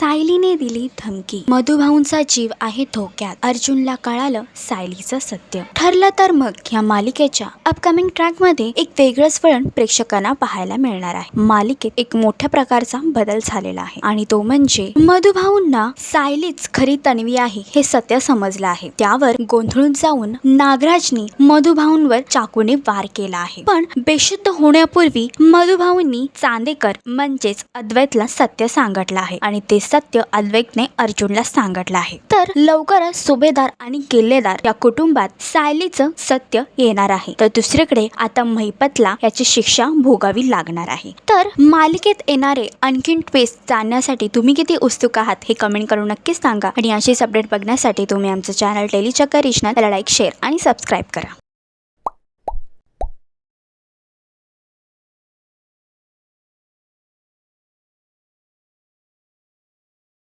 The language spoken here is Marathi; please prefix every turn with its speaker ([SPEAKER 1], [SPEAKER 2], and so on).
[SPEAKER 1] सायलीने दिली धमकी. मधुभाऊंचा जीव आहे धोक्यात. अर्जुनला कळालं सायलीचं सत्य. ठरलं तर मग या मालिकेच्या अपकमिंग ट्रॅकमध्ये एक वेगळंच वळण प्रेक्षकांना पाहायला मिळणार आहे. मालिकेत एक मोठ्या प्रकारचा बदल झालेला आहे. आणि तो म्हणजे मधुभाऊंना सायलीच खरी तन्वी आहे हे सत्य समजलं आहे. त्यावर गोंधळून जाऊन नागराजनी मधुभाऊंवर चाकूने वार केला आहे. पण बेशुद्ध होण्यापूर्वी मधुभाऊंनी चांदेकर म्हणजेच अद्वैतला सत्य सांगितलं आहे. आणि ते सत्य अद्वैतने अर्जुनला सांगितलं आहे. तर लवकरच सुभेदार आणि किल्लेदार या कुटुंबात सायलीचं सत्य येणार आहे. तर दुसरीकडे आता महिपतला याची शिक्षा भोगावी लागणार आहे. तर मालिकेत येणारे आणखीन ट्विस्ट जाणण्यासाठी तुम्ही किती उत्सुक आहात हे कमेंट करून नक्कीच सांगा. आणि अशीच अपडेट बघण्यासाठी तुम्ही आमचं चॅनल टेलीचक्कर रिजनल त्याला लाईक शेअर आणि सबस्क्राईब करा.